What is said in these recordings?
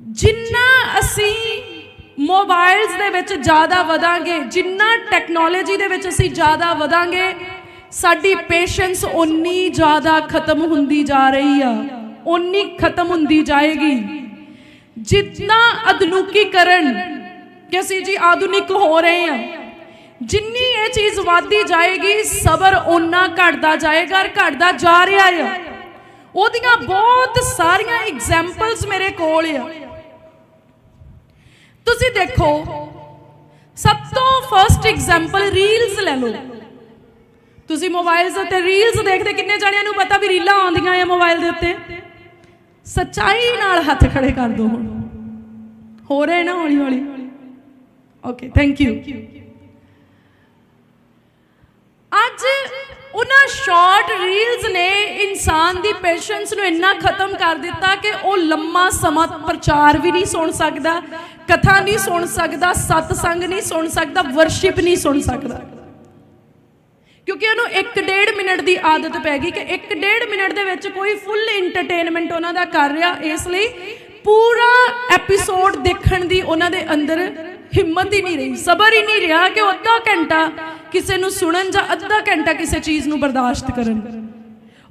ਜਿੰਨਾ ਅਸੀਂ ਮੋਬਾਈਲਸ ਦੇ ਵਿੱਚ ਜ਼ਿਆਦਾ ਵਧਾਂਗੇ, ਜਿੰਨਾ ਟੈਕਨੋਲੋਜੀ ਦੇ ਵਿੱਚ ਅਸੀਂ ਜ਼ਿਆਦਾ ਵਧਾਂਗੇ, ਸਾਡੀ ਪੇਸ਼ੈਂਸ ਉਨੀ ਜ਼ਿਆਦਾ ਖਤਮ ਹੁੰਦੀ ਜਾ ਰਹੀ ਆ ਉਨੀ ਖਤਮ ਹੁੰਦੀ ਜਾਏਗੀ। ਜਿੰਨਾ ਆਧੁਨਿਕੀਕਰਨ ਕਿ ਅਸੀਂ ਜੀ ਆਧੁਨਿਕ ਹੋ ਰਹੇ ਹਾਂ ਜਿੰਨੀ ਇਹ ਚੀਜ਼ ਵਧਦੀ ਜਾਏਗੀ, ਸਬਰ ਓਨਾ ਘਟਦਾ ਜਾਏਗਾ ਔਰ ਘਟਦਾ ਜਾ ਰਿਹਾ ਆ। ਉਹਦੀਆਂ ਬਹੁਤ ਸਾਰੀਆਂ ਐਗਜ਼ਾਮਪਲਸ ਮੇਰੇ ਕੋਲ ਆ। ਤੁਸੀਂ ਦੇਖੋ, ਸਭ ਤੋਂ ਫਰਸਟ ਐਗਜ਼ਾਮਪਲ ਰੀਲਸ ਲੈ ਲਓ। ਤੁਸੀਂ ਮੋਬਾਈਲਸ ਉੱਤੇ ਰੀਲਸ ਦੇਖਦੇ ਕਿੰਨੇ ਜਣਿਆਂ ਨੂੰ ਪਤਾ ਵੀ ਰੀਲਾਂ ਆਉਂਦੀਆਂ ਆ ਮੋਬਾਈਲ ਦੇ ਉੱਤੇ? ਸੱਚਾਈ ਨਾਲ ਹੱਥ ਖੜੇ ਕਰ ਦੋ ਹੁਣ। ਹੋ ਰਹੇ ਨਾ ਹੌਲੀ ਹੌਲੀ ਓਕੇ ਥੈਂਕ ਯੂ ਅੱਜ ਉਹਨਾਂ ਸ਼ਾਰਟ ਰੀਲਸ ਨੇ ਇਨਸਾਨ ਦੀ ਪੇਸ਼ੈਂਸ ਨੂੰ ਇੰਨਾ ਖਤਮ ਕਰ ਦਿੱਤਾ ਕਿ ਉਹ ਲੰਮਾ ਸਮਾਂ ਪ੍ਰਚਾਰ ਵੀ ਨਹੀਂ ਸੁਣ ਸਕਦਾ ਕਥਾ ਨਹੀਂ ਸੁਣ ਸਕਦਾ ਸਤਸੰਗ ਨਹੀਂ ਸੁਣ ਸਕਦਾ ਵਰਸ਼ਿਪ ਨਹੀਂ ਸੁਣ ਸਕਦਾ। ਕਿਉਂਕਿ ਉਹਨੂੰ 1.5 ਮਿੰਟ ਦੀ ਆਦਤ ਪੈ ਗਈ ਕਿ 1.5 ਮਿੰਟ ਦੇ ਵਿੱਚ ਕੋਈ ਫੁੱਲ ਐਂਟਰਟੇਨਮੈਂਟ ਉਹਨਾਂ ਦਾ ਕਰ ਰਿਹਾ, ਇਸ ਲਈ ਪੂਰਾ ਐਪੀਸੋਡ ਦੇਖਣ ਦੀ ਉਹਨਾਂ ਦੇ ਅੰਦਰ ਹਿੰਮਤ ਹੀ ਨਹੀਂ ਰਹੀ, ਸਬਰ ਹੀ ਨਹੀਂ ਰਿਹਾ ਕਿ ਉਹ ਅੱਧਾ ਘੰਟਾ ਕਿਸੇ ਨੂੰ ਸੁਣਨ ਜਾਂ ਅੱਧਾ ਘੰਟਾ ਕਿਸੇ ਚੀਜ਼ ਨੂੰ ਬਰਦਾਸ਼ਤ ਕਰਨ।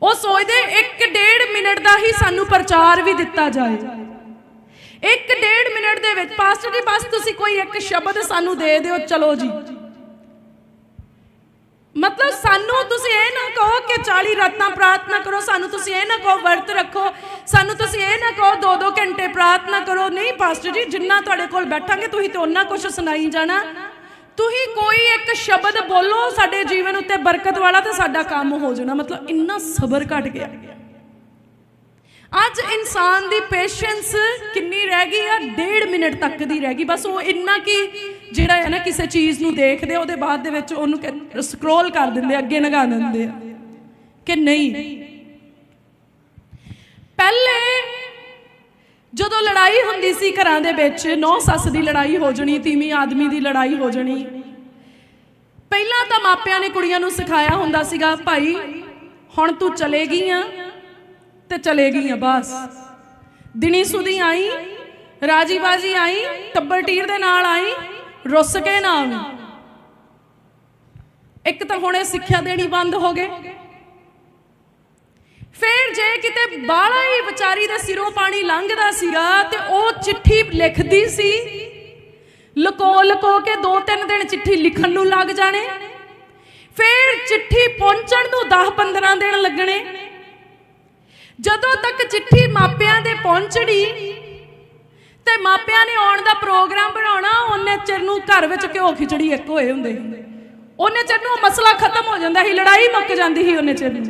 ਉਹ ਸੋਚਦੇ 1.5 ਮਿੰਟ ਦਾ ਹੀ ਸਾਨੂੰ ਪ੍ਰਚਾਰ ਵੀ ਦਿੱਤਾ ਜਾਏ। 1.5 ਮਿੰਟ ਦੇ ਵਿੱਚ, ਪਾਸਟਰ ਜੀ, ਬਸ ਤੁਸੀਂ ਕੋਈ ਇੱਕ ਸ਼ਬਦ ਸਾਨੂੰ ਦੇ ਦਿਓ, ਚਲੋ ਜੀ। ਮਤਲਬ ਸਾਨੂੰ ਤੁਸੀਂ ਇਹ ਨਾ ਕਹੋ ਕਿ 40 ਰਾਤਾਂ ਪ੍ਰਾਰਥਨਾ ਕਰੋ, ਸਾਨੂੰ ਤੁਸੀਂ ਇਹ ਨਾ ਕਹੋ ਵਰਤ ਰੱਖੋ, ਸਾਨੂੰ ਤੁਸੀਂ ਇਹ ਨਾ ਕਹੋ 2-2 ਘੰਟੇ ਪ੍ਰਾਰਥਨਾ ਕਰੋ। ਨਹੀਂ, ਪਾਸਟਰ ਜੀ, ਜਿੰਨਾ ਤੁਹਾਡੇ ਕੋਲ ਬੈਠਾਂਗੇ, ਤੁਸੀਂ ਤੇ ਉਹਨਾਂ ਕੁਝ ਸੁਣਾਈ ਜਾਣਾ। ਤੁਸੀਂ ਕੋਈ ਇੱਕ ਸ਼ਬਦ ਬੋਲੋ, ਸਾਡੇ ਜੀਵਨ ਉੱਤੇ ਬਰਕਤ ਵਾਲਾ ਤੇ ਸਾਡਾ ਕੰਮ ਹੋ ਜਾਣਾ। ਮਤਲਬ ਇੰਨਾ ਸਬਰ ਘਟ ਗਿਆ। ਅੱਜ ਇਨਸਾਨ ਦੀ ਪੇਸ਼ੈਂਸ ਕਿੰਨੀ ਰਹਿ ਗਈ ਆ? ਡੇਢ ਮਿੰਟ ਤੱਕ ਦੀ ਰਹਿ ਗਈ। ਬਸ ਉਹ ਇੰਨਾ ਕਿ ਜਿਹੜਾ ਹੈ ਨਾ ਕਿਸੇ ਚੀਜ਼ ਨੂੰ ਦੇਖਦੇ ਉਹਦੇ ਬਾਅਦ ਦੇ ਵਿੱਚ ਉਹਨੂੰ ਸਕਰੋਲ ਕਰ ਦਿੰਦੇ ਅੱਗੇ ਲਗਾ ਦਿੰਦੇ ਆ। ਕਿ ਨਹੀਂ। ਪਹਿਲੇ ਜਦੋਂ ਲੜਾਈ ਹੁੰਦੀ ਸੀ ਘਰਾਂ ਦੇ ਵਿੱਚ, ਨੌ ਸੱਸ ਦੀ ਲੜਾਈ ਹੋ ਜਣੀ, ਤੀਵੀਂ ਆਦਮੀ ਦੀ ਲੜਾਈ ਹੋ ਜਣੀ। ਪਹਿਲਾਂ ਤਾਂ ਮਾਪਿਆਂ ਨੇ ਕੁੜੀਆਂ ਨੂੰ ਸਿਖਾਇਆ ਹੁੰਦਾ ਸੀਗਾ, ਭਾਈ, ਹੁਣ ਤੂੰ ਚਲੇ ਗਈ ਆ ਤੇ ਚਲੇ ਗਈਆਂ ਬਸ। ਦਿਨੀ ਸੁਦੀ ਆਈ ਰਾਜੀ ਬਾਜੀ ਆਈ, ਟੱਬਰ ਟੀਰ ਦੇ ਨਾਲ ਆਈ, ਰੁੱਸ ਕੇ ਨਾ ਆਵੀਂ। ਇੱਕ ਤਾਂ ਹੁਣ ਸਿੱਖਿਆ ਦੇਣੀ ਬੰਦ ਹੋ ਗਏ। ਫਿਰ ਜੇ ਕਿਤੇ ਬਾਲਾ ਹੀ ਵਿਚਾਰੀ ਦੇ ਸਿਰੋਂ ਪਾਣੀ ਲੰਘਦਾ ਸੀਗਾ ਤੇ ਉਹ ਚਿੱਠੀ ਲਿਖਦੀ ਸੀ, ਲਕੋ ਲਕੋ ਕੇ ਦੋ ਤਿੰਨ ਦਿਨ ਚਿੱਠੀ ਲਿਖਣ ਨੂੰ ਲੱਗ ਜਾਣੇ। ਫੇਰ ਚਿੱਠੀ ਪਹੁੰਚਣ ਨੂੰ 10-15 ਦਿਨ ਲੱਗਣੇ। ਜਦੋਂ ਤੱਕ ਚਿੱਠੀ ਮਾਪਿਆਂ ਦੇ ਪਹੁੰਚਣੀ ਤੇ ਮਾਪਿਆਂ ਨੇ ਆਉਣ ਦਾ ਪ੍ਰੋਗਰਾਮ ਬਣਾਉਣਾ, ਉਹਨੇ ਚਿਰ ਨੂੰ ਘਰ ਵਿੱਚ ਘਿਓ ਖਿਚੜੀ ਇੱਕ ਹੋਏ ਹੁੰਦੇ ਸੀ। ਉਹਨੇ ਚਿਰ ਨੂੰ ਮਸਲਾ ਖਤਮ ਹੋ ਜਾਂਦਾ ਸੀ, ਲੜਾਈ ਮੁੱਕ ਜਾਂਦੀ ਸੀ ਉਹਨੇ ਚਿਰ ਨੂੰ।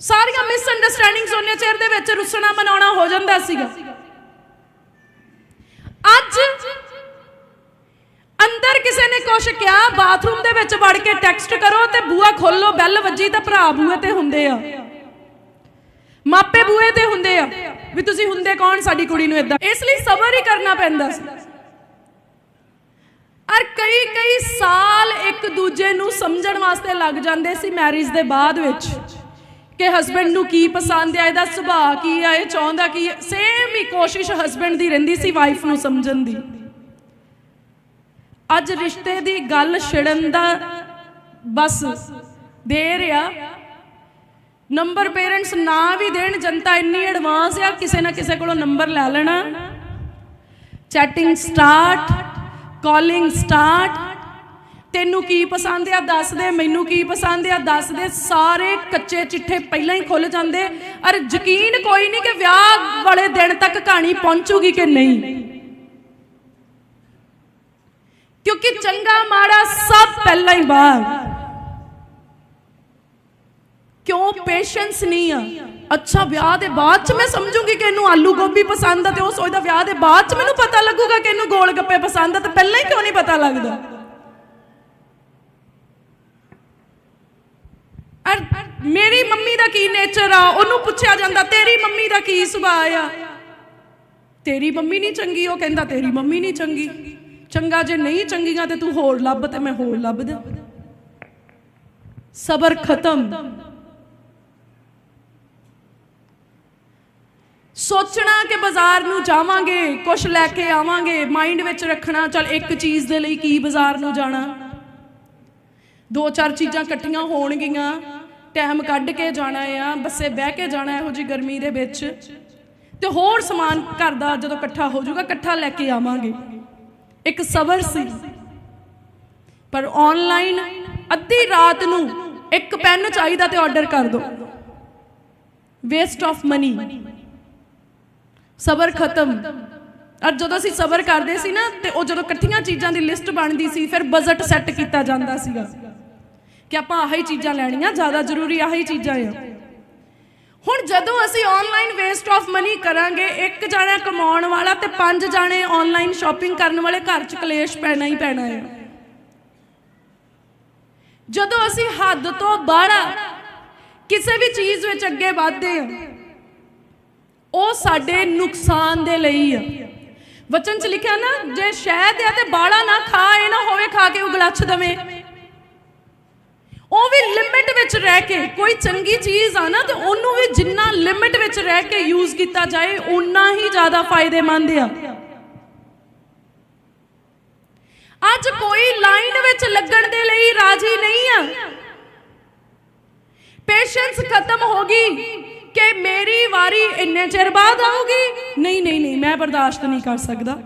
ਸਾਰੀਆਂ ਮਿਸ ਅੰਡਰਸਟੈਂਡਿੰਗਸ ਉਹਨੇ ਚਿਰ ਦੇ ਵਿੱਚ ਰੁੱਸਣਾ, ਮਨਾਉਣਾ ਹੋ ਜਾਂਦਾ ਸੀਗਾ। ਅੱਜ ਅੰਦਰ ਕਿਸੇ ਨੇ ਕੁਛ ਕਿਹਾ, ਬਾਥਰੂਮ ਦੇ ਵਿੱਚ ਵੜ ਕੇ ਟੈਕਸਟ ਕਰੋ ਤੇ ਬੂਆ ਖੋਲੋ, ਬੈਲ ਵੱਜੀ ਤਾਂ ਭਰਾ ਬੂਏ ਤੇ ਹੁੰਦੇ ਆ। ਮਾਪੇ ਬੂਏ ਤੇ ਹੁੰਦੇ ਆ, ਵੀ ਤੁਸੀਂ ਹੁੰਦੇ ਕੌਣ, ਸਾਡੀ ਕੁੜੀ ਨੂੰ ਇਦਾਂ ਇਸ ਲਈ ਸਬਰ ਹੀ ਕਰਨਾ ਪੈਂਦਾ ਸੀ। ਔਰ ਕਈ ਕਈ ਸਾਲ ਇੱਕ ਦੂਜੇ ਨੂੰ ਸਮਝਣ ਵਾਸਤੇ ਲੱਗ ਜਾਂਦੇ ਸੀ ਮੈਰਿਜ ਦੇ ਬਾਅਦ ਵਿੱਚ, ਕਿ ਹਸਬੰਡ ਨੂੰ ਕੀ ਪਸੰਦ ਆ, ਇਹਦਾ ਸੁਭਾਅ ਕੀ ਆ, ਇਹ ਚਾਹੁੰਦਾ ਕੀ ਸੇਮ ਹੀ ਕੋਸ਼ਿਸ਼ ਹਸਬੰਡ ਦੀ ਰਹਿੰਦੀ ਸੀ ਵਾਈਫ ਨੂੰ ਸਮਝਣ ਦੀ। ਅੱਜ ਰਿਸ਼ਤੇ ਦੀ ਗੱਲ ਛਿੜਨ ਦਾ ਬਸ ਦੇਰ ਆ ਨੰਬਰ ਪੇਰੈਂਟਸ ਨਾ ਵੀ ਦੇਣ, ਜਨਤਾ ਇੰਨੀ ਐਡਵਾਂਸ ਆ, ਕਿਸੇ ਨਾ ਕਿਸੇ ਕੋਲੋਂ ਨੰਬਰ ਲੈ ਲੈਣਾ। ਚੈਟਿੰਗ ਸਟਾਰਟ ਕਾਲਿੰਗ ਸਟਾਰਟ ਤੈਨੂੰ ਕੀ ਪਸੰਦ ਆ, ਦੱਸ ਦੇ, ਮੈਨੂੰ ਕੀ ਪਸੰਦ ਆ, ਦੱਸ ਦੇ। ਸਾਰੇ ਕੱਚੇ ਚਿੱਠੇ ਪਹਿਲਾਂ ਹੀ ਖੁੱਲ ਜਾਂਦੇ। ਔਰ ਯਕੀਨ ਕੋਈ ਨਹੀਂ ਕਿ ਵਿਆਹ ਵਾਲੇ ਦਿਨ ਤੱਕ ਕਹਾਣੀ ਪਹੁੰਚੂਗੀ ਕਿ ਨਹੀਂ। ਕਿਉਂਕਿ ਚੰਗਾ ਮਾੜਾ ਸਭ ਪਹਿਲਾਂ ਹੀ ਬਾਹਰ। ਕਿਉਂ ਪੇਸ਼ੈਂਸ ਨਹੀਂ ਆ? ਅੱਛਾ, ਵਿਆਹ ਦੇ ਬਾਅਦ ਚ ਮੈਂ ਸਮਝੂਗੀ ਕਿ ਇਹਨੂੰ ਆਲੂ ਗੋਭੀ ਪਸੰਦ ਆ ਤੇ ਉਹ ਸੋਚਦਾ ਵਿਆਹ ਦੇ ਬਾਅਦ ਚ ਮੈਨੂੰ ਪਤਾ ਲੱਗੂਗਾ ਕਿ ਇਹਨੂੰ ਗੋਲ ਗੱਪੇ ਪਸੰਦ ਆ ਤੇ ਪਹਿਲਾਂ ਹੀ ਕਿਉਂ ਨਹੀਂ ਪਤਾ ਲੱਗਦਾ? ਅਰ ਮੇਰੀ ਮੰਮੀ ਦਾ ਕੀ ਨੇਚਰ ਆ? ਉਹਨੂੰ ਪੁੱਛਿਆ ਜਾਂਦਾ, ਤੇਰੀ ਮੰਮੀ ਦਾ ਕੀ ਸੁਭਾਅ ਆ? ਤੇਰੀ ਮੰਮੀ ਨਹੀਂ ਚੰਗੀ, ਉਹ ਕਹਿੰਦਾ, ਤੇਰੀ ਮੰਮੀ ਨਹੀਂ ਚੰਗੀ। ਚੰਗਾ ਜੇ ਨਹੀਂ ਚੰਗੀਆਂ ਤੇ ਤੂੰ ਹੋਰ ਲੱਭ ਤੇ ਮੈਂ ਹੋਰ ਲੱਭਦਾ ਸਬਰ ਖਤਮ। ਸੋਚਣਾ ਕਿ ਬਾਜ਼ਾਰ ਨੂੰ ਜਾਵਾਂਗੇ ਕੁਝ ਲੈ ਕੇ ਆਵਾਂਗੇ ਮਾਈਂਡ ਵਿੱਚ ਰੱਖਣਾ, ਚਲ ਇੱਕ ਚੀਜ਼ ਦੇ ਲਈ ਕੀ ਬਾਜ਼ਾਰ ਨੂੰ ਜਾਣਾ। ਦੋ ਚਾਰ ਚੀਜ਼ਾਂ ਇਕੱਠੀਆਂ ਹੋਣਗੀਆਂ ਟਾਈਮ ਕੱਢ ਕੇ ਜਾਣਾ ਆ, ਬੱਸੇ ਬਹਿ ਕੇ ਜਾਣਾ ਇਹੋ ਜੀ ਗਰਮੀ ਦੇ ਵਿੱਚ। ਤੇ ਹੋਰ ਸਮਾਨ ਘਰ ਦਾ ਜਦੋਂ ਇਕੱਠਾ ਹੋ ਜਾਊਗਾ, ਇਕੱਠਾ ਲੈ ਕੇ ਆਵਾਂਗੇ। ਇੱਕ ਸਬਰ ਸੀ। ਪਰ ਆਨਲਾਈਨ ਅੱਧੀ ਰਾਤ ਨੂੰ ਇੱਕ ਪੈਨ ਚਾਹੀਦਾ ਤੇ ਆਰਡਰ ਕਰ ਦੋ। ਵੇਸਟ ਆਫ ਮਨੀ ਸਬਰ ਖਤਮ। ਔਰ ਜਦੋਂ ਅਸੀਂ ਸਬਰ ਕਰਦੇ ਸੀ ਨਾ, ਤੇ ਉਹ ਜਦੋਂ ਇਕੱਠੀਆਂ ਚੀਜ਼ਾਂ ਦੀ ਲਿਸਟ ਬਣਦੀ ਸੀ, ਫਿਰ ਬਜਟ ਸੈੱਟ ਕੀਤਾ ਜਾਂਦਾ ਸੀਗਾ। ਕਿ ਆਪਾਂ ਆਹੀ ਚੀਜ਼ਾਂ ਲੈਣੀਆਂ, ਜ਼ਿਆਦਾ ਜ਼ਰੂਰੀ ਆਹੀ ਚੀਜ਼ਾਂ ਆ। ਹੁਣ ਜਦੋਂ ਅਸੀਂ ਆਨਲਾਈਨ ਵੇਸਟ ਆਫ ਮਨੀ ਕਰਾਂਗੇ, ਇੱਕ ਜਾਣਾ ਕਮਾਉਣ ਵਾਲਾ ਤੇ ਪੰਜ ਜਾਣੇ ਆਨਲਾਈਨ ਸ਼ਾਪਿੰਗ ਕਰਨ ਵਾਲੇ ਘਰ 'ਚ ਕਲੇਸ਼ ਪੈਣਾ ਹੀ ਪੈਣਾ ਹੈ। ਜਦੋਂ ਅਸੀਂ ਹੱਦ ਤੋਂ ਬਾਹਰ ਕਿਸੇ ਵੀ ਚੀਜ਼ ਵਿੱਚ ਅੱਗੇ ਵਧਦੇ ਹਾਂ ਉਹ ਸਾਡੇ ਨੁਕਸਾਨ ਦੇ ਲਈ ਆ। ਵਚਨ 'ਚ ਲਿਖਿਆ ਨਾ, ਜੇ ਸ਼ਹਿਦ ਆ ਤੇ ਬਾੜਾ ਨਾ ਖਾ, ਇਹ ਨਾ ਹੋਵੇ ਖਾ ਕੇ ਉਹ ਗਲੱਛ ਦਵੇਂ। ਉਹ ਵੀ ਲਿਮਿਟ ਵਿੱਚ ਰਹਿ ਕੇ ਕੋਈ ਚੰਗੀ ਚੀਜ਼ ਆ ਨਾ, ਤੇ ਉਹਨੂੰ ਵੀ ਜਿੰਨਾ ਲਿਮਿਟ ਵਿੱਚ ਰਹਿ ਕੇ ਯੂਜ਼ ਕੀਤਾ ਜਾਏ ਉਨਾ ਹੀ ਜ਼ਿਆਦਾ ਫਾਇਦੇਮੰਦ ਆ। ਅੱਜ ਕੋਈ ਲਾਈਨ ਵਿੱਚ ਲੱਗਣ ਦੇ ਲਈ ਰਾਜੀ ਨਹੀਂ ਆ। ਪੇਸ਼ੈਂਸ ਖਤਮ ਹੋ ਗਈ ਕਿ ਮੇਰੀ ਵਾਰੀ ਇੰਨੇ ਚਿਰ ਬਾਅਦ ਆਊਗੀ? ਨਹੀਂ ਨਹੀਂ ਨਹੀਂ, ਮੈਂ ਬਰਦਾਸ਼ਤ ਨਹੀਂ ਕਰ ਸਕਦਾ।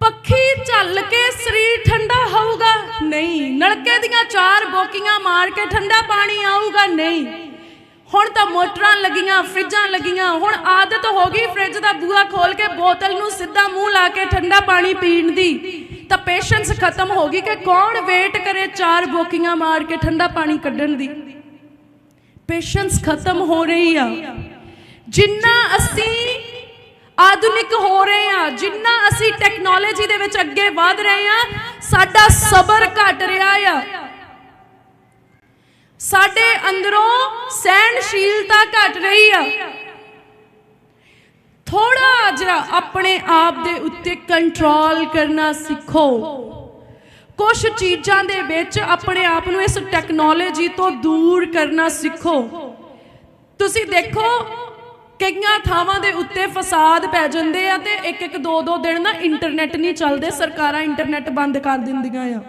ਪੱਖੀ ਝੱਲ ਕੇ ਸਰੀਰ ਠੰਡਾ ਹੋਊਗਾ? ਨਹੀਂ। ਨਲਕੇ ਦੀਆਂ ਚਾਰ ਬੋਕੀਆਂ ਮਾਰ ਕੇ ਠੰਡਾ ਪਾਣੀ ਆਊਗਾ? ਨਹੀਂ। ਹੁਣ ਤਾਂ ਮੋਟਰਾਂ ਲੱਗੀਆਂ, ਫ੍ਰਿਜਾਂ ਲੱਗੀਆਂ। ਹੁਣ ਆਦਤ ਹੋ ਗਈ ਫ੍ਰਿਜ ਦਾ ਬੂਹਾ ਖੋਲ ਕੇ ਬੋਤਲ ਨੂੰ ਸਿੱਧਾ ਮੂੰਹ ਲਾ ਕੇ ਠੰਡਾ ਪਾਣੀ ਪੀਣ ਦੀ। ਤਾਂ ਪੇਸ਼ੈਂਸ ਖਤਮ ਹੋ ਗਈ ਕਿ ਕੌਣ ਵੇਟ ਕਰੇ ਚਾਰ ਬੋਕੀਆਂ ਮਾਰ ਕੇ ਠੰਡਾ ਪਾਣੀ ਕੱਢਣ ਦੀ? ਪੇਸ਼ੈਂਸ ਖਤਮ ਹੋ ਰਹੀ ਆ। ਜਿੰਨਾ ਅਸੀਂ ਆਧੁਨਿਕ ਹੋ ਰਹੇ ਆ ਜਿੰਨਾ ਅਸੀਂ ਟੈਕਨੋਲੋਜੀ ਦੇ ਵਿੱਚ ਅੱਗੇ ਵਧ ਰਹੇ ਆ ਸਾਡਾ ਸਬਰ ਘਟ ਰਿਹਾ ਆ। ਸਾਡੇ ਅੰਦਰੋਂ ਸਹਿਣਸ਼ੀਲਤਾ ਘਟ ਰਹੀ ਆ। ਥੋੜਾ ਜਿਹਾ ਆਪਣੇ ਆਪ ਦੇ ਉੱਤੇ ਕੰਟਰੋਲ ਕਰਨਾ ਸਿੱਖੋ। ਕੁਝ ਚੀਜ਼ਾਂ ਦੇ ਵਿੱਚ ਆਪਣੇ ਆਪ ਨੂੰ ਇਸ ਟੈਕਨੋਲੋਜੀ ਤੋਂ ਦੂਰ ਕਰਨਾ ਸਿੱਖੋ। ਤੁਸੀਂ ਦੇਖੋ ਕਈਆਂ ਥਾਵਾਂ ਦੇ ਉੱਤੇ ਫਸਾਦ ਪੈ ਜਾਂਦੇ ਆ ਤੇ ਇੱਕ ਇੱਕ ਦੋ ਦੋ ਦਿਨ ਨਾ ਇੰਟਰਨੈਟ ਨਹੀਂ ਚੱਲਦੇ, ਸਰਕਾਰਾਂ ਇੰਟਰਨੈਟ ਬੰਦ ਕਰ ਦਿੰਦੀਆਂ ਆ।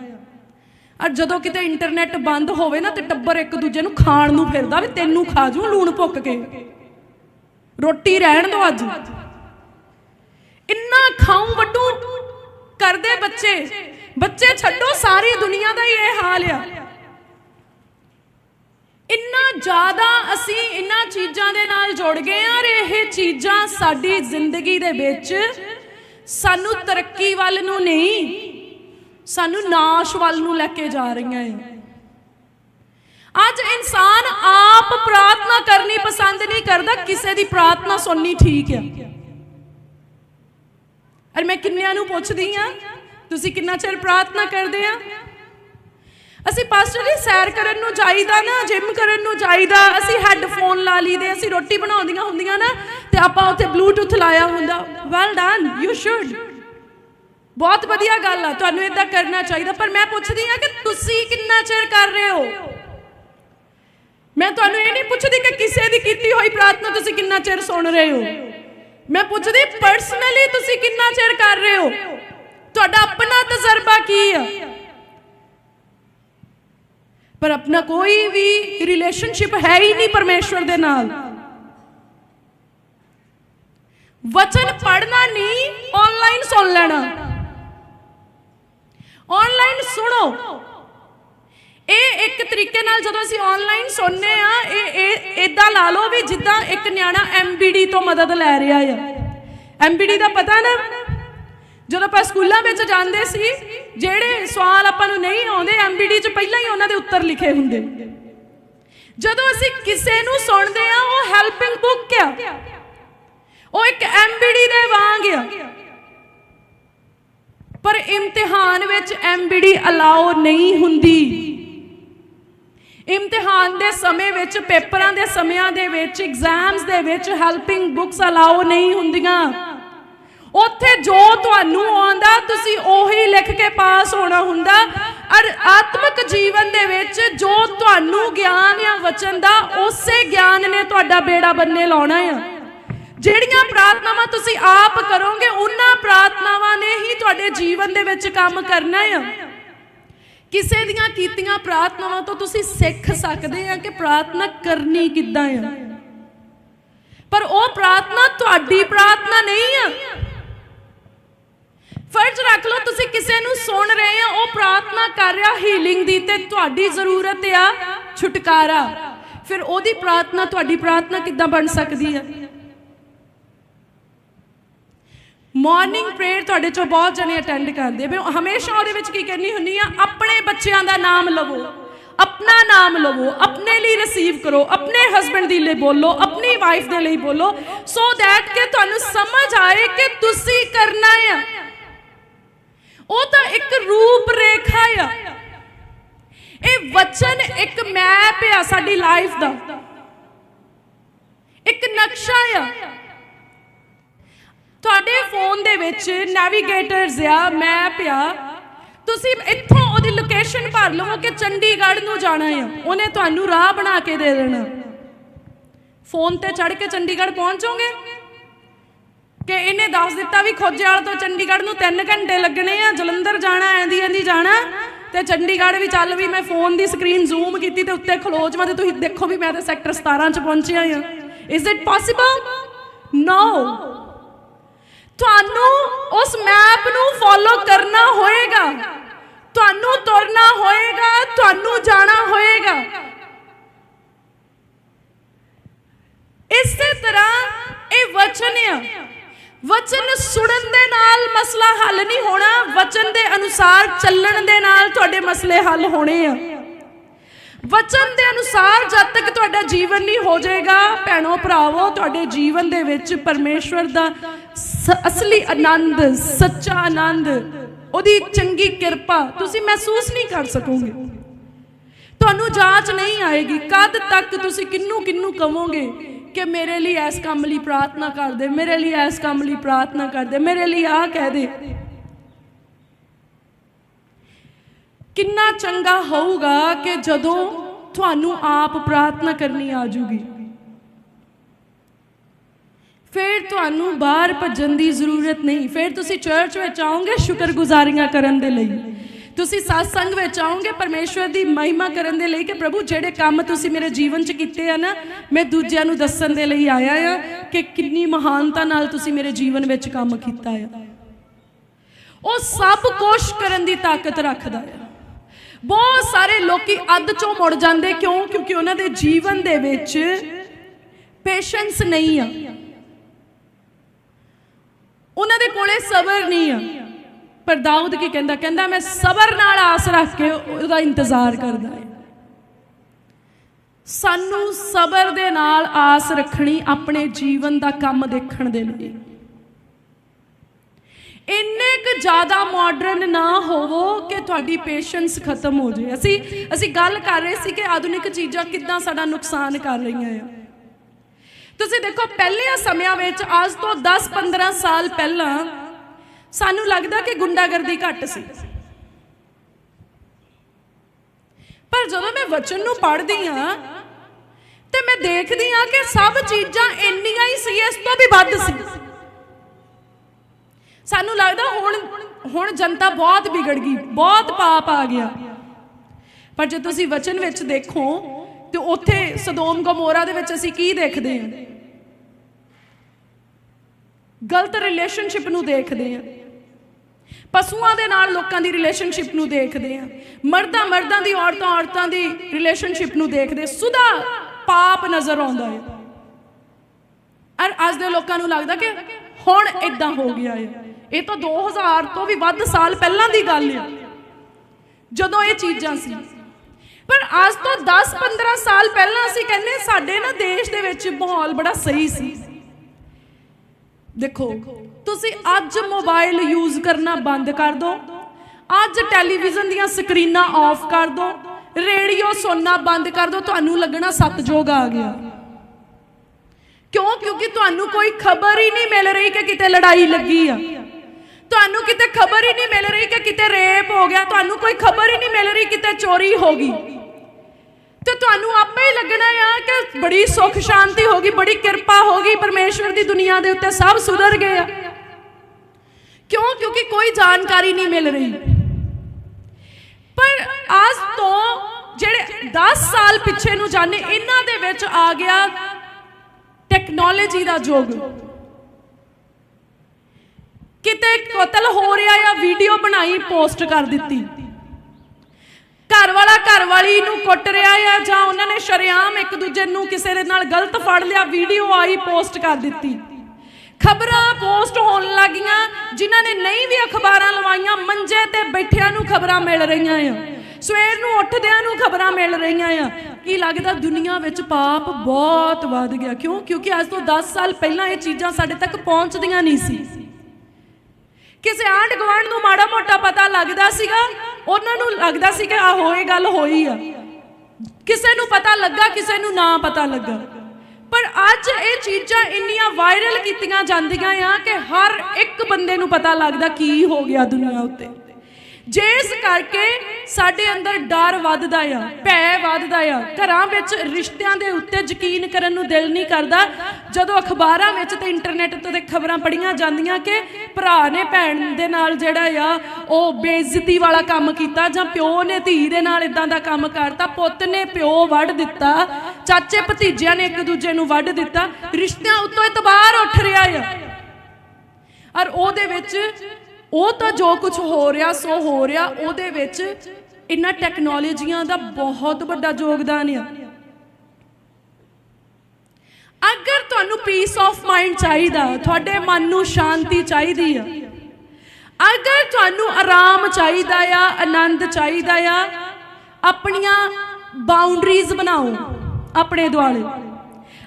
ਔਰ ਜਦੋਂ ਕਿਤੇ ਇੰਟਰਨੈਟ ਬੰਦ ਹੋਵੇ ਨਾ ਤੇ ਟੱਬਰ ਇੱਕ ਦੂਜੇ ਨੂੰ ਖਾਣ ਨੂੰ ਫਿਰਦਾ ਵੀ ਤੈਨੂੰ ਖਾ ਜੂ ਲੂਣ ਭੁੱਕ ਕੇ। ਰੋਟੀ ਰਹਿਣ ਦੋ ਅੱਜ। ਇੰਨਾ ਖਾਉ ਵੱਡੂ ਕਰਦੇ ਬੱਚੇ। ਬੱਚੇ ਛੱਡੋ, ਸਾਰੀ ਦੁਨੀਆ ਦਾ ਹੀ ਇਹ ਹਾਲ ਆ। ਇੰਨਾ ਜ਼ਿਆਦਾ ਅਸੀਂ ਇਹਨਾਂ ਚੀਜ਼ਾਂ ਦੇ ਨਾਲ ਜੁੜ ਗਏ ਆ ਔਰ ਇਹ ਚੀਜ਼ਾਂ ਸਾਡੀ ਜ਼ਿੰਦਗੀ ਦੇ ਵਿੱਚ ਸਾਨੂੰ ਤਰੱਕੀ ਵੱਲ ਨੂੰ ਨਹੀਂ, ਸਾਨੂੰ ਨਾਸ਼ ਵੱਲ ਨੂੰ ਲੈ ਕੇ ਜਾ ਰਹੀਆਂ ਹੈ ਅੱਜ ਇਨਸਾਨ ਆਪ ਪ੍ਰਾਰਥਨਾ ਕਰਨੀ ਪਸੰਦ ਨਹੀਂ ਕਰਦਾ, ਕਿਸੇ ਦੀ ਪ੍ਰਾਰਥਨਾ ਸੁਣਨੀ ਠੀਕ ਆ। ਅਰ ਮੈਂ ਕਿੰਨਿਆਂ ਨੂੰ ਪੁੱਛਦੀ ਆ ਤੁਸੀਂ ਕਿੰਨਾ ਚਿਰ ਪ੍ਰਾਰਥਨਾ ਕਰਦੇ ਆ? ਅਸੀਂ ਪਾਸਟਰ ਜੀ, ਸੈਰ ਕਰਨ ਨੂੰ ਜਾਈਦਾ ਨਾ ਜਿਮ ਕਰਨ ਨੂੰ ਜਾਈਦਾ, ਅਸੀਂ ਹੈੱਡਫੋਨ ਲਾ ਲਈਦੇ, ਅਸੀਂ ਰੋਟੀ ਬਣਾਉਂਦੀਆਂ ਹੁੰਦੀਆਂ ਨਾ, ਤੇ ਆਪਾਂ ਉੱਥੇ ਬਲੂਟੁੱਥ ਲਾਇਆ ਹੁੰਦਾ। ਵੈਲ ਡਨ ਯੂ ਸ਼ੁਡ ਬਹੁਤ ਵਧੀਆ ਗੱਲ ਆ, ਤੁਹਾਨੂੰ ਇਦਾਂ ਕਰਨਾ ਚਾਹੀਦਾ। ਪਰ ਮੈਂ ਪੁੱਛਦੀ ਆ ਕਿ ਤੁਸੀਂ ਕਿੰਨਾ ਚਿਰ ਕਰ ਰਹੇ ਹੋ? ਮੈਂ ਤੁਹਾਨੂੰ ਇਹ ਨਹੀਂ ਪੁੱਛਦੀ ਕਿ ਕਿਸੇ ਦੀ ਕੀਤੀ ਹੋਈ ਪ੍ਰਾਰਥਨਾ ਤੁਸੀਂ ਕਿੰਨਾ ਚਿਰ ਸੁਣ ਰਹੇ ਹੋ। ਮੈਂ ਪੁੱਛਦੀ ਪਰਸਨਲੀ ਤੁਸੀਂ ਕਿੰਨਾ ਚਿਰ ਕਰ ਰਹੇ ਹੋ? ਤੁਹਾਡਾ ਆਪਣਾ ਤਜਰਬਾ ਕੀ ਆ? ਪਰ ਆਪਣਾ ਕੋਈ ਵੀ ਰਿਲੇਸ਼ਨਸ਼ਿਪ ਹੈ ਹੀ ਨਹੀਂ ਪਰਮੇਸ਼ਵਰ ਦੇ ਨਾਲ। ਵਚਨ ਪੜਨਾ ਨਹੀਂ ਆਨਲਾਈਨ ਸੁਣ ਲੈਣਾ। ਆਨਲਾਈਨ ਸੁਣੋ। ਇਹ ਇੱਕ ਤਰੀਕੇ ਨਾਲ ਜਦੋਂ ਅਸੀਂ ਆਨਲਾਈਨ ਸੁਣਨੇ ਆ, ਇਹ ਇਦਾਂ ਲਾ ਲਓ ਵੀ ਜਿੱਦਾਂ ਇੱਕ ਨਿਆਣਾ ਐਮਬੀਡੀ ਤੋਂ ਮਦਦ ਲੈ ਰਿਹਾ ਆ। ਐਮਬੀਡੀ ਦਾ ਪਤਾ ਨਾ? ਜਦੋਂ ਆਪਾਂ ਸਕੂਲਾਂ ਵਿੱਚ ਜਾਂਦੇ ਸੀ, ਜਿਹੜੇ ਸਵਾਲ ਆਪਾਂ ਨੂੰ ਨਹੀਂ ਆਉਂਦੇ ਐਮਬੀਡੀ 'ਚ ਪਹਿਲਾਂ ਹੀ ਉਹਨਾਂ ਦੇ ਉੱਤਰ ਲਿਖੇ ਹੁੰਦੇ। ਜਦੋਂ ਅਸੀਂ ਕਿਸੇ ਨੂੰ ਸੁਣਦੇ ਆ ਉਹ ਹੈਲਪਿੰਗ ਬੁੱਕ ਆ। ਉਹ ਇੱਕ ਐਮਬੀਡੀ ਦੇ ਵਾਂਗ ਆ। ਪਰ ਇਮਤਿਹਾਨ ਵਿੱਚ ਐਮਬੀਡੀ ਅਲਾਉ ਨਹੀਂ ਹੁੰਦੀ। ਇਮਤਿਹਾਨ ਦੇ ਸਮੇਂ ਵਿੱਚ, ਪੇਪਰਾਂ ਦੇ ਸਮਿਆਂ ਦੇ ਵਿੱਚ ਐਗਜ਼ਾਮਸ ਦੇ ਵਿੱਚ ਹੈਲਪਿੰਗ ਬੁੱਕਸ ਅਲਾਉ ਨਹੀਂ ਹੁੰਦੀਆਂ। ਉੱਥੇ ਜੋ ਤੁਹਾਨੂੰ ਆਉਂਦਾ, ਤੁਸੀਂ ਉਹੀ ਲਿਖ ਕੇ ਪਾਸ ਹੋਣਾ ਹੁੰਦਾ। ਔਰ ਆਤਮਿਕ ਜੀਵਨ ਦੇ ਵਿੱਚ ਜੋ ਤੁਹਾਨੂੰ ਗਿਆਨ ਆ ਵਚਨ ਦਾ, ਉਸੇ ਗਿਆਨ ਨੇ ਤੁਹਾਡਾ ਬੇੜਾ ਬੰਨੇ ਲਾਉਣਾ ਆ। ਜਿਹੜੀਆਂ ਪ੍ਰਾਰਥਨਾਵਾਂ ਤੁਸੀਂ ਆਪ ਕਰੋਗੇ, ਉਹਨਾਂ ਪ੍ਰਾਰਥਨਾਵਾਂ ਨੇ ਹੀ ਤੁਹਾਡੇ ਜੀਵਨ ਦੇ ਵਿੱਚ ਕੰਮ ਕਰਨਾ ਆ। ਕਿਸੇ ਦੀਆਂ ਕੀਤੀਆਂ ਪ੍ਰਾਰਥਨਾਵਾਂ ਤੋਂ ਤੁਸੀਂ ਸਿੱਖ ਸਕਦੇ ਆ ਕਿ ਪ੍ਰਾਰਥਨਾ ਕਰਨੀ ਕਿੱਦਾਂ ਆ। ਪਰ ਉਹ ਪ੍ਰਾਰਥਨਾ ਸੁਣ ਰਹੇ ਆ ਉਹ ਪ੍ਰਾਰਥਨਾ ਕਰ ਰਿਹਾ ਹੀਲਿੰਗ ਦੀ ਤੇ ਤੁਹਾਡੀ ਜ਼ਰੂਰਤ ਆ, ਛੁਟਕਾਰਾ। ਫਿਰ ਉਹਦੀ ਪ੍ਰਾਰਥਨਾ, ਤੁਹਾਡੀ ਪ੍ਰਾਰਥਨਾ ਕਿੱਦਾਂ ਬਣ ਸਕਦੀ ਆ? ਮਾਰਨਿੰਗ ਪ੍ਰੇਅਰ ਤੁਹਾਡੇ ਚੋਂ ਬਹੁਤ ਜਣੇ ਅਟੈਂਡ ਕਰਦੇ ਮੈਂ ਹਮੇਸ਼ਾ ਉਹਦੇ ਵਿੱਚ ਕੀ ਕਹਿੰਦੀ ਹੁੰਨੀ ਆ? ਆਪਣੇ ਬੱਚਿਆਂ ਦਾ ਨਾਮ ਲਵੋ। ਆਪਣਾ ਨਾਮ ਲਵੋ। ਆਪਣੇ ਲਈ ਰਿਸੀਵ ਕਰੋ। ਆਪਣੇ ਹਸਬੰਡ ਦੇ ਲਈ ਬੋਲੋ। ਆਪਣੀ ਵਾਈਫ ਦੇ ਲਈ ਬੋਲੋ। ਸੋ ਦੈਟ ਕਿ ਤੁਹਾਨੂੰ ਸਮਝ ਆਏ ਕਿ ਤੁਸੀਂ ਕਰਨਾ ਆ ਉਹ ਤਾਂ ਇੱਕ ਰੂਪ ਰੇਖਾ ਆ ਇਹ ਵਚਨ ਇੱਕ ਮੈਪ ਆ ਸਾਡੀ ਲਾਈਫ ਦਾ। ਇੱਕ ਨਕਸ਼ਾ ਆ। ਤੁਹਾਡੇ ਫੋਨ ਦੇ ਵਿੱਚ ਨੈਵੀਗੇਟਰਸ ਆ ਮੈਪ ਆ। ਤੁਸੀਂ ਇੱਥੋਂ ਉਹਦੀ ਲੋਕੇਸ਼ਨ ਭਰ ਲਵੋ ਕਿ ਚੰਡੀਗੜ੍ਹ ਨੂੰ ਜਾਣਾ ਆ। ਉਹਨੇ ਤੁਹਾਨੂੰ ਰਾਹ ਬਣਾ ਕੇ ਦੇ ਦੇਣਾ। ਫੋਨ ਤੇ ਚੜ ਕੇ ਚੰਡੀਗੜ੍ਹ ਪਹੁੰਚੋਗੇ? ਕਿ ਇਹਨੇ ਦੱਸ ਦਿੱਤਾ ਵੀ ਖੋਜੇਵਾਲ ਤੋਂ ਚੰਡੀਗੜ੍ਹ ਨੂੰ 3 ਘੰਟੇ ਲੱਗਣੇ ਆ, ਜਲੰਧਰ ਜਾਣਾ ਐਂਦੀ ਐਂਦੀ ਜਾਣਾ। ਤੇ ਚੰਡੀਗੜ੍ਹ ਵੀ ਚੱਲ ਵੀ ਮੈਂ ਫੋਨ ਦੀ ਸਕਰੀਨ ਜ਼ੂਮ ਕੀਤੀ ਤੇ ਉੱਤੇ ਖਲੋ ਤੇ ਤੁਸੀਂ ਦੇਖੋ ਵੀ ਮੈਂ ਤਾਂ ਸੈਕਟਰ 17 ਚ ਪਹੁੰਚਿਆ ਆ ਇਜ਼ ਇਟ ਪੋਸੀਬਲ ਨੋ ਤੁਹਾਨੂੰ ਉਸ ਮੈਪ ਨੂੰ ਫੋਲੋ ਕਰਨਾ ਹੋਏਗਾ। ਤੁਹਾਨੂੰ ਤੁਰਨਾ ਹੋਏਗਾ, ਤੁਹਾਨੂੰ ਜਾਣਾ ਹੋਏਗਾ। ਇਸੇ ਤਰ੍ਹਾਂ ਇਹ ਵਚਨ ਆ। ਵਚਨ ਸੁਣਨ ਦੇ ਨਾਲ ਮਸਲਾ ਹੱਲ ਨਹੀਂ ਹੋਣਾ, ਵਚਨ ਦੇ ਅਨੁਸਾਰ ਚੱਲਣ ਦੇ ਨਾਲ ਤੁਹਾਡੇ ਮਸਲੇ ਹੱਲ ਹੋਣੇ ਆ। ਵਚਨ ਦੇ ਅਨੁਸਾਰ ਜਦ ਤੱਕ ਤੁਹਾਡਾ ਜੀਵਨ ਨਹੀਂ ਹੋ ਜਾਏਗਾ, ਭੈਣੋ ਭਰਾਵੋ, ਤੁਹਾਡੇ ਜੀਵਨ ਦੇ ਵਿੱਚ ਪਰਮੇਸ਼ਵਰ ਦਾ ਅਸਲੀ ਆਨੰਦ, ਸੱਚਾ ਆਨੰਦ, ਉਹਦੀ ਚੰਗੀ ਕਿਰਪਾ ਤੁਸੀਂ ਮਹਿਸੂਸ ਨਹੀਂ ਕਰ ਸਕੋਗੇ। ਤੁਹਾਨੂੰ ਜਾਂਚ ਨਹੀਂ ਆਏਗੀ, ਕਦ ਤੱਕ ਤੁਸੀਂ ਕਿੰਨੂੰ ਕਿੰਨੂੰ ਕਵੋਗੇ? ਕਿ ਮੇਰੇ ਲਈ ਇਸ ਕੰਮ ਲਈ ਪ੍ਰਾਰਥਨਾ ਕਰ ਦੇ, ਮੇਰੇ ਲਈ ਇਸ ਕੰਮ ਲਈ ਪ੍ਰਾਰਥਨਾ ਕਰ ਦੇ, ਮੇਰੇ ਲਈ ਆਹ ਕਹਿ ਦੇ। ਕਿੰਨਾ ਚੰਗਾ ਹੋਊਗਾ ਕਿ ਜਦੋਂ ਤੁਹਾਨੂੰ ਆਪ ਪ੍ਰਾਰਥਨਾ ਕਰਨੀ ਆ ਜੂਗੀ। ਫਿਰ ਤੁਹਾਨੂੰ ਬਾਹਰ ਭੱਜਣ ਦੀ ਜ਼ਰੂਰਤ ਨਹੀਂ, ਫਿਰ ਤੁਸੀਂ ਚਰਚ ਵਿੱਚ ਆਓਗੇ ਸ਼ੁਕਰਗੁਜ਼ਾਰੀਆਂ ਕਰਨ ਦੇ ਲਈ। ਤੁਸੀਂ satsang ਵਿੱਚ ਆਓਗੇ, ਪਰਮੇਸ਼ਵਰ ਦੀ ਮਹਿਮਾ ਕਰਨ ਦੇ ਲਈ ਕਿ ਪ੍ਰਭੂ, ਜਿਹੜੇ ਕੰਮ ਤੁਸੀਂ ਮੇਰੇ ਜੀਵਨ 'ਚ ਕੀਤੇ ਆ ਨਾ, ਮੈਂ ਦੂਜਿਆਂ ਨੂੰ ਦੱਸਣ ਦੇ ਲਈ ਆਇਆ ਆ ਕਿ ਕਿੰਨੀ ਮਹਾਨਤਾ ਨਾਲ ਤੁਸੀਂ ਮੇਰੇ ਜੀਵਨ ਵਿੱਚ ਕੰਮ ਕੀਤਾ ਆ। ਉਹ ਸਭ ਕੁਝ ਕਰਨ ਦੀ ਤਾਕਤ ਰੱਖਦਾ ਆ। ਬਹੁਤ ਸਾਰੇ ਲੋਕੀ ਅੱਧ ਚੋਂ ਮੁੜ ਜਾਂਦੇ ਕਿਉਂ? ਕਿਉਂਕਿ ਉਹਨਾਂ ਦੇ ਜੀਵਨ ਦੇ ਵਿੱਚ ਪੇਸ਼ੈਂਸ ਨਹੀਂ ਆ। ਉਹਨਾਂ ਦੇ ਕੋਲੇ ਸਬਰ ਨਹੀਂ ਆ। ਪਰ ਦਾਊਦ ਕੀ ਕਹਿੰਦਾ? ਕਹਿੰਦਾ, ਮੈਂ ਸਬਰ ਨਾਲ ਆਸ ਰੱਖ ਕੇ ਉਹਦਾ ਇੰਤਜ਼ਾਰ ਕਰਦਾ ਹਾਂ। ਸਾਨੂੰ ਸਬਰ ਦੇ ਨਾਲ ਆਸ ਰੱਖਣੀ ਆਪਣੇ ਜੀਵਨ ਦਾ ਕੰਮ ਦੇਖਣ ਦੇ ਲਈ। ਇੰਨੇ ਕੁ ਜ਼ਿਆਦਾ ਮਾਡਰਨ ਨਾ ਹੋਵੋ ਕਿ ਤੁਹਾਡੀ ਪੇਸ਼ੈਂਸ ਖਤਮ ਹੋ ਜਾਏ। ਅਸੀਂ ਅਸੀਂ ਗੱਲ ਕਰ ਰਹੇ ਸੀ ਕਿ ਆਧੁਨਿਕ ਚੀਜ਼ਾਂ ਕਿੱਦਾਂ ਸਾਡਾ ਨੁਕਸਾਨ ਕਰ ਰਹੀਆਂ ਆ। ਤੁਸੀਂ ਦੇਖੋ, ਪਹਿਲੇ ਸਮਿਆਂ ਵਿੱਚ, ਅੱਜ ਤੋਂ 10-15 ਸਾਲ ਪਹਿਲਾਂ ਸਾਨੂੰ ਲੱਗਦਾ ਕਿ ਗੁੰਡਾਗਰਦੀ ਘੱਟ ਸੀ। ਪਰ ਜਦੋਂ ਮੈਂ ਵਚਨ ਨੂੰ ਪੜ੍ਹਦੀ ਆ ਤੇ ਮੈਂ ਦੇਖਦੀ ਆ ਕਿ ਸਭ ਚੀਜ਼ਾਂ ਇੰਨੀਆਂ ਹੀ ਸੀ, ਇਸ ਤੋਂ ਵੀ ਵੱਧ ਸੀ। ਸਾਨੂੰ ਲੱਗਦਾ ਹੁਣ ਹੁਣ ਜਨਤਾ ਬਹੁਤ ਵਿਗੜ ਗਈ, ਬਹੁਤ ਪਾਪ ਆ ਗਿਆ। ਪਰ ਜੇ ਤੁਸੀਂ ਵਚਨ ਵਿੱਚ ਦੇਖੋ, ਤੇ ਉੱਥੇ ਸਦੋਮ ਗਮੋਰਾ ਦੇ ਵਿੱਚ ਅਸੀਂ ਕੀ ਦੇਖਦੇ ਹਾਂ? ਗਲਤ ਰਿਲੇਸ਼ਨਸ਼ਿਪ ਨੂੰ ਦੇਖਦੇ ਹਾਂ। ਪਸ਼ੂਆਂ ਦੇ ਨਾਲ ਲੋਕਾਂ ਦੀ ਰਿਲੇਸ਼ਨਸ਼ਿਪ ਨੂੰ ਦੇਖਦੇ ਹਾਂ। ਮਰਦਾਂ ਮਰਦਾਂ ਦੀ, ਔਰਤਾਂ ਔਰਤਾਂ ਦੀ ਰਿਲੇਸ਼ਨਸ਼ਿਪ ਨੂੰ ਦੇਖਦੇ ਸੁਦਾ ਪਾਪ ਨਜ਼ਰ ਆਉਂਦਾ ਹੈ। ਔਰ ਅੱਜ ਦੇ ਲੋਕਾਂ ਨੂੰ ਲੱਗਦਾ ਕਿ ਹੁਣ ਇਦਾਂ ਹੋ ਗਿਆ ਹੈ। ਇਹ ਤਾਂ 2000 ਤੋਂ ਵੀ ਵੱਧ ਸਾਲ ਪਹਿਲਾਂ ਦੀ ਗੱਲ ਹੈ। ਜਦੋਂ ਇਹ ਚੀਜ਼ਾਂ ਸੀ। ਪਰ ਅੱਜ ਤੋਂ 10-15 ਸਾਲ ਪਹਿਲਾਂ ਅਸੀਂ ਕਹਿੰਦੇ ਸਾਡੇ ਨਾ ਦੇਸ਼ ਦੇ ਵਿੱਚ ਮਾਹੌਲ ਬੜਾ ਸਹੀ ਸੀ। ਦੇਖੋ ਤੁਸੀਂ ਅੱਜ ਮੋਬਾਈਲ ਯੂਜ਼ ਕਰਨਾ ਬੰਦ ਕਰ ਦਿਓ ਅੱਜ ਟੈਲੀਵਿਜ਼ਨ ਦੀਆਂ ਸਕਰੀਨਾਂ ਆਫ ਕਰ ਦਿਓ ਰੇਡੀਓ ਸੁਣਨਾ ਬੰਦ ਕਰ ਦਿਓ ਤੁਹਾਨੂੰ ਲੱਗਣਾ ਸਤਜੋਗ ਆ ਗਿਆ। ਕਿਉਂ? ਕਿਉਂਕਿ ਤੁਹਾਨੂੰ ਕੋਈ ਖਬਰ ਹੀ ਨਹੀਂ ਮਿਲ ਰਹੀ ਕਿ ਕਿਤੇ ਲੜਾਈ ਲੱਗੀ ਆ। ਤੁਹਾਨੂੰ ਕਿਤੇ ਖਬਰ ਹੀ ਨਹੀਂ ਮਿਲ ਰਹੀ ਕਿ ਕਿਤੇ ਰੇਪ ਹੋ ਗਿਆ। ਤੁਹਾਨੂੰ ਕੋਈ ਖਬਰ ਹੀ ਨਹੀਂ ਮਿਲ ਰਹੀ ਕਿਤੇ ਚੋਰੀ ਹੋ ਗਈ। ਤੇ ਤੁਹਾਨੂੰ ਆਪੇ ਹੀ ਲੱਗਣਾ ਆ ਕਿ ਬੜੀ ਸੁੱਖ ਸ਼ਾਂਤੀ ਹੋ ਗਈ, ਬੜੀ ਕਿਰਪਾ ਹੋ ਗਈ। ਪਰਮੇਸ਼ਵਰ ਦੀ ਦੁਨੀਆ ਦੇ ਉੱਤੇ ਸਭ ਸੁਧਰ ਗਏ ਆ। ਕਿਉਂ? ਕਿਉਂਕਿ ਕੋਈ ਜਾਣਕਾਰੀ ਨਹੀਂ ਮਿਲ ਰਹੀ। ਪਰ ਅੱਜ ਤੋਂ ਜਿਹੜੇ 10 ਸਾਲ ਪਿੱਛੇ ਨੂੰ ਜਾਣੇ, ਇਹਨਾਂ ਦੇ ਵਿੱਚ ਆ ਗਿਆ ਟੈਕਨੋਲੋਜੀ ਦਾ ਯੁੱਗ। ਕਿਤੇ ਕਤਲ ਹੋ ਰਿਹਾ ਆ ਵੀਡੀਓ ਬਣਾਈ ਪੋਸਟ ਕਰ ਦਿੱਤੀ। ਘਰ ਵਾਲਾ ਘਰ ਵਾਲੀ ਨੂੰ ਕੁੱਟ ਰਿਹਾ ਆ ਜਾਂ ਉਹਨਾਂ ਨੇ ਸ਼ਰੇਆਮ ਇੱਕ ਦੂਜੇ ਨੂੰ ਕਿਸੇ ਦੇ ਨਾਲ ਗਲਤ ਫੜ ਲਿਆ ਵੀਡੀਓ ਆਈ ਪੋਸਟ ਕਰ ਦਿੱਤੀ। ਖਬਰਾਂ ਪੋਸਟ ਹੋਣ ਲੱਗੀਆਂ, ਜਿਨ੍ਹਾਂ ਨੇ ਨਹੀਂ ਵੀ ਅਖਬਾਰਾਂ ਲਵਾਈਆਂ, ਮੰਜੇ ਤੇ ਬੈਠਿਆਂ ਨੂੰ ਖਬਰਾਂ ਮਿਲ ਰਹੀਆਂ ਆ। ਸਵੇਰ ਨੂੰ ਉੱਠਦਿਆਂ ਨੂੰ ਖਬਰਾਂ ਮਿਲ ਰਹੀਆਂ ਆ। ਕੀ ਲੱਗਦਾ ਦੁਨੀਆ ਵਿੱਚ ਪਾਪ ਬਹੁਤ ਵੱਧ ਗਿਆ? ਕਿਉਂ? ਕਿਉਂਕਿ ਅੱਜ ਤੋਂ 10 ਸਾਲ ਪਹਿਲਾਂ ਇਹ ਚੀਜ਼ਾਂ ਸਾਡੇ ਤੱਕ ਪਹੁੰਚਦੀਆਂ ਨਹੀਂ ਸੀ। ਕਿਸੇ ਆਂਢ ਗੁਆਂਢ ਨੂੰ ਮਾੜਾ ਮੋਟਾ ਪਤਾ ਲੱਗਦਾ ਸੀਗਾ, ਉਹਨਾਂ ਨੂੰ ਲੱਗਦਾ ਸੀ ਕਿ ਆ ਹੋਏ ਗੱਲ ਹੋਈ ਆ। ਕਿਸੇ ਨੂੰ ਪਤਾ ਲੱਗਾ, ਕਿਸੇ ਨੂੰ ਨਾ ਪਤਾ ਲੱਗਾ। ਪਰ ਅੱਜ ਇਹ ਚੀਜ਼ਾਂ ਇੰਨੀਆਂ ਵਾਇਰਲ ਕੀਤੀਆਂ ਜਾਂਦੀਆਂ ਆ ਕਿ ਹਰ ਇੱਕ ਬੰਦੇ ਨੂੰ ਪਤਾ ਲੱਗਦਾ ਕੀ ਹੋ ਗਿਆ ਦੁਨੀਆ ਉੱਤੇ। ਜਿਸ ਕਰਕੇ ਸਾਡੇ ਅੰਦਰ ਡਰ ਵੱਧਦਾ ਆ, ਭੈ ਵੱਧਦਾ ਆ। ਘਰਾਂ ਵਿੱਚ ਰਿਸ਼ਤਿਆਂ ਦੇ ਉੱਤੇ ਯਕੀਨ ਕਰਨ ਨੂੰ ਦਿਲ ਨਹੀਂ ਕਰਦਾ, ਜਦੋਂ ਅਖਬਾਰਾਂ ਵਿੱਚ ਤੇ ਇੰਟਰਨੈਟ ਤੇ ਖਬਰਾਂ ਪੜੀਆਂ ਜਾਂਦੀਆਂ ਕਿ ਭਰਾ ਨੇ ਭੈਣ ਦੇ ਨਾਲ ਜਿਹੜਾ ਆ, ਉਹ ਬੇਇੱਜ਼ਤੀ ਵਾਲਾ ਕੰਮ ਕੀਤਾ ਜਾਂ ਪਿਓ ਨੇ ਧੀ ਦੇ ਨਾਲ ਇਦਾਂ ਦਾ ਕੰਮ ਕਰਤਾ, ਪੁੱਤ ਨੇ ਪਿਓ ਵੱਢ ਦਿੱਤਾ ਚਾਚੇ ਭਤੀਜਿਆਂ ਨੇ ਇੱਕ ਦੂਜੇ ਨੂੰ ਵੱਢ ਦਿੱਤਾ। ਰਿਸ਼ਤਿਆਂ ਉੱਤੋਂ ਇਤਬਾਰ ਉੱਠ ਰਿਹਾ ਆ। ਔਰ ਉਹਦੇ ਵਿੱਚ ਉਹ ਤਾਂ ਜੋ ਕੁਝ ਹੋ ਰਿਹਾ, ਸੋ ਹੋ ਰਿਹਾ, ਉਹਦੇ ਵਿੱਚ ਇਹਨਾਂ ਟੈਕਨੋਲੋਜੀਆਂ ਦਾ ਬਹੁਤ ਵੱਡਾ ਯੋਗਦਾਨ ਆ। ਅਗਰ ਤੁਹਾਨੂੰ ਪੀਸ ਆਫ ਮਾਈਂਡ ਚਾਹੀਦਾ, ਤੁਹਾਡੇ ਮਨ ਨੂੰ ਸ਼ਾਂਤੀ ਚਾਹੀਦੀ ਆ। ਅਗਰ ਤੁਹਾਨੂੰ ਆਰਾਮ ਚਾਹੀਦਾ ਆ, ਆਨੰਦ ਚਾਹੀਦਾ ਆ, ਆਪਣੀਆਂ ਬਾਉਂਡਰੀਜ਼ ਬਣਾਓ। ਆਪਣੇ ਦੁਆਲੇ।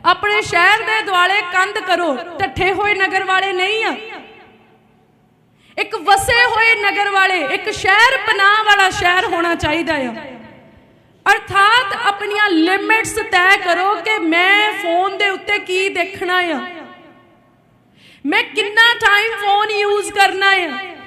ਆਪਣੇ ਸ਼ਹਿਰ ਦੇ ਦੁਆਲੇ ਕੰਧ ਕਰੋ ਟੱਠੇ ਹੋਏ ਨਗਰ ਵਾਲੇ ਨਹੀਂ ਆ। ਇੱਕ ਵਸੇ ਹੋਏ ਨਗਰ ਵਾਲੇ, ਇੱਕ ਸ਼ਹਿਰ ਪਨਾਹ ਵਾਲਾ ਸ਼ਹਿਰ ਹੋਣਾ ਚਾਹੀਦਾ ਆ। ਅਰਥਾਤ ਆਪਣੀਆਂ ਲਿਮਿਟਸ ਤੈਅ ਕਰੋ ਕਿ ਮੈਂ ਫੋਨ ਦੇ ਉੱਤੇ ਕੀ ਦੇਖਣਾ ਆ। ਮੈਂ ਕਿੰਨਾ ਟਾਈਮ ਫੋਨ ਯੂਜ਼ ਕਰਨਾ ਆ।